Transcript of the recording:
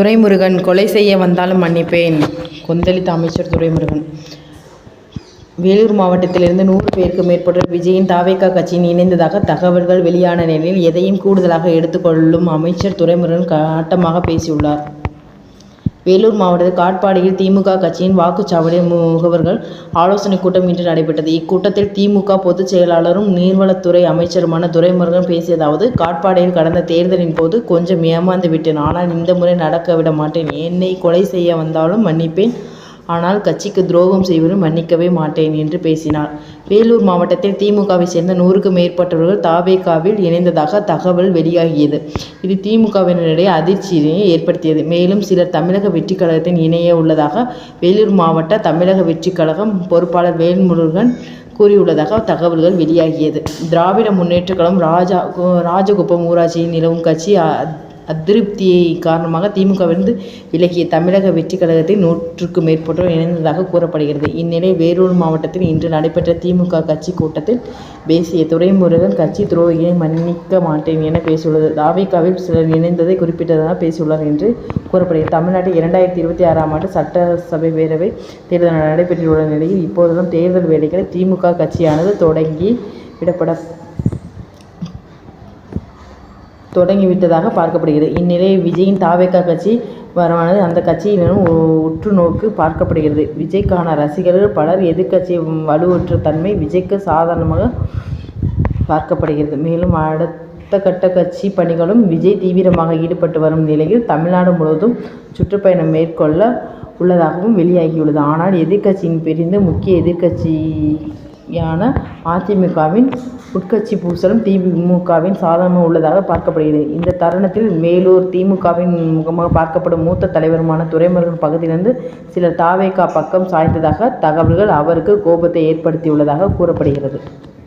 துரைமுருகன் கொலை செய்ய வந்தாலும் மன்னிப்பேன் கொந்தளித்த அமைச்சர் துரைமுருகன் வேலூர் மாவட்டத்திலிருந்து நூறு பேருக்கு மேற்பட்டோர் விஜயின் தாவேகா கட்சியின் இணைந்ததாக தகவல்கள் வெளியான நிலையில் எதையும் கூடுதலாக எடுத்துக்கொள்ளும் அமைச்சர் துரைமுருகன் காட்டமாக பேசியுள்ளார். வேலூர் மாவட்டத்தில் காட்பாடியில் திமுக கட்சியின் வாக்குச்சாவடி முகவர்கள் ஆலோசனைக் கூட்டம் இன்று நடைபெற்றது. இக்கூட்டத்தில் திமுக பொதுச் செயலாளரும் நீர்வளத்துறை அமைச்சருமான துரைமுருகன் பேசியதாவது காட்பாடியில் கடந்த தேர்தலின் போது கொஞ்சம் ஏமாந்து விட்டேன். ஆனால் இந்த முறை நடக்க விட மாட்டேன். என்னை கொலை செய்ய வந்தாலும் மன்னிப்பேன். ஆனால் கட்சிக்கு துரோகம் செய்வதும் மன்னிக்கவே மாட்டேன் என்று பேசினார். வேலூர் மாவட்டத்தில் திமுகவை சேர்ந்த நூறுக்கும் மேற்பட்டவர்கள் தாவேகாவில் இணைந்ததாக தகவல் வெளியாகியது. இது திமுகவினரிடையே அதிர்ச்சியினை ஏற்படுத்தியது. மேலும் சிலர் தமிழக வெற்றிக் கழகத்தின் இணைய உள்ளதாக வேலூர் மாவட்ட தமிழக வெற்றிக் கழகம் பொறுப்பாளர் வேல்முருகன் கூறியுள்ளதாக தகவல்கள் வெளியாகியது. திராவிட முன்னேற்ற கழகம் ராஜகுப்பம் ஊராட்சியில் நிலவும் கட்சி அதிருப்தியை காரணமாக திமுகவிலிருந்து விலகிய தமிழக வெற்றிக் கழகத்தை நூற்றுக்கும் மேற்பட்டோர் இணைந்ததாக கூறப்படுகிறது. இந்நிலையில் வேலூர் மாவட்டத்தில் இன்று நடைபெற்ற திமுக கட்சி கூட்டத்தில் பேசிய துரைமுருகன் கட்சி துரோகிகளை மன்னிக்க மாட்டேன் என பேசியுள்ளது. தாவேகாவில் சிலர் இணைந்ததை குறிப்பிட்டதாக பேசியுள்ளார் என்று கூறப்படுகிறது. தமிழ்நாட்டில் இரண்டாயிரத்தி இருபத்தி ஆறாம் ஆண்டு சட்டசபை பேரவை தேர்தல் நடைபெற்றுள்ள நிலையில் இப்போதெல்லாம் தேர்தல் வேலைகளை திமுக கட்சியானது தொடங்கி விடப்பட தொடங்கி விட்டதாக பார்க்கப்படுகிறது. இந்நிலையில் விஜயின் தாவேகா கட்சி வரவானது அந்த கட்சியினரும் உற்று நோக்கு பார்க்கப்படுகிறது. விஜய்க்கான ரசிகர்கள் பலர் எதிர்கட்சி வலுவற்ற தன்மை விஜய்க்கு சாதாரணமாக பார்க்கப்படுகிறது. மேலும் அடுத்த கட்ட கட்சி பணிகளும் விஜய் தீவிரமாக ஈடுபட்டு வரும் நிலையில் தமிழ்நாடு முழுவதும் சுற்றுப்பயணம் மேற்கொள்ள உள்ளதாகவும் வெளியாகியுள்ளது. ஆனால் எதிர்கட்சியின் பிரிந்து முக்கிய யான அதிமுகவின் உட்கட்சி பூசலும் திமுகவின் சாதகமாக உள்ளதாக பார்க்கப்படுகிறது. இந்த தருணத்தில் மேலூர் திமுகவின் முகமாக பார்க்கப்படும் மூத்த தலைவருமான துரைமுருகன் பகுதியிலிருந்து சிலர் தாவேகா பக்கம் சாய்ந்ததாக தகவல்கள் அவருக்கு கோபத்தை ஏற்படுத்தியுள்ளதாக கூறப்படுகிறது.